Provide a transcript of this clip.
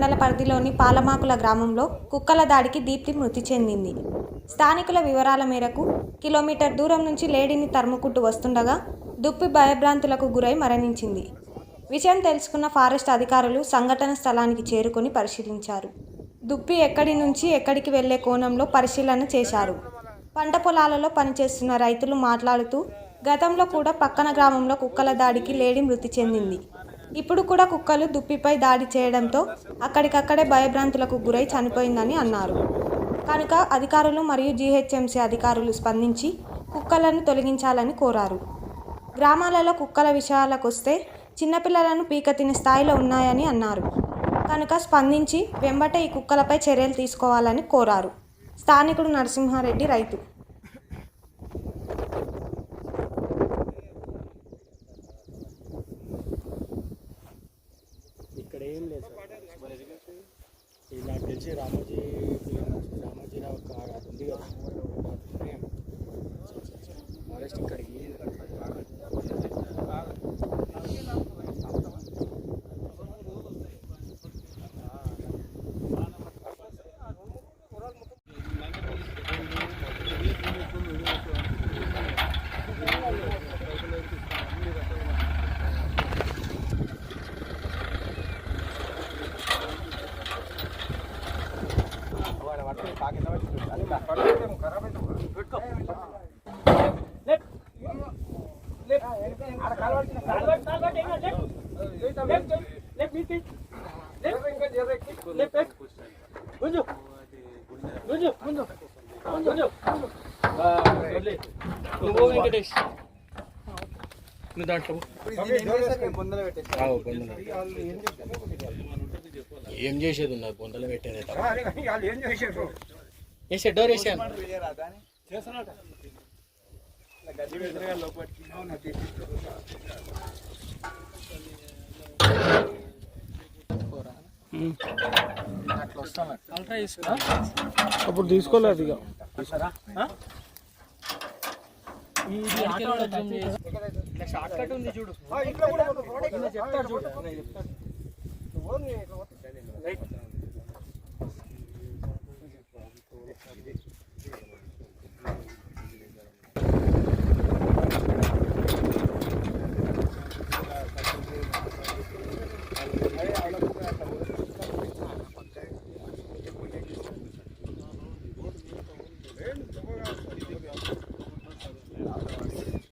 మండల పరిధిలోని పాలమాకుల గ్రామంలో కుక్కల దాడికి దీప్తి మృతి చెందింది. స్థానికుల వివరాల మేరకు కిలోమీటర్ దూరం నుంచి లేడీని తరుముకుంటూ వస్తుండగా దుప్పి భయభ్రాంతులకు గురై మరణించింది. విషయం తెలుసుకున్న ఫారెస్ట్ అధికారులు సంఘటన స్థలానికి చేరుకొని పరిశీలించారు. దుప్పి ఎక్కడి నుంచి ఎక్కడికి వెళ్ళే కోణంలో పరిశీలన చేశారు. పంట పొలాలలో పనిచేస్తున్న రైతులు మాట్లాడుతూ గతంలో కూడా పక్కన గ్రామంలో కుక్కల దాడికి లేడీ మృతి చెందింది. ఇప్పుడు కూడా కుక్కలు దుప్పిపై దాడి చేయడంతో అక్కడికక్కడే భయభ్రాంతులకు గురై చనిపోయిందని అన్నారు. కనుక అధికారులు మరియు జీహెచ్ఎంసీ అధికారులు స్పందించి కుక్కలను తొలగించాలని కోరారు. గ్రామాలలో కుక్కల విషయాలకొస్తే చిన్నపిల్లలను పీక తినే స్థాయిలో ఉన్నాయని అన్నారు. కనుక స్పందించి వెంబట ఈ కుక్కలపై చర్యలు తీసుకోవాలని కోరారు. స్థానికుడు నరసింహారెడ్డి రైతు ఇది నాకు తెలిసి రామోజీ రామోజీరావు ఒక అది ఉంది కదా నువ్వు వెంకటేష్ నువ్వు దాంట్లో ఏం చేసేది? బొందలు పెట్టేది వేసే డోర్ వేసాను అప్పుడు తీసుకోలేదు ఇక. షార్ట్ కట్ ఉంది చూడు. చెప్తాడు. చూడు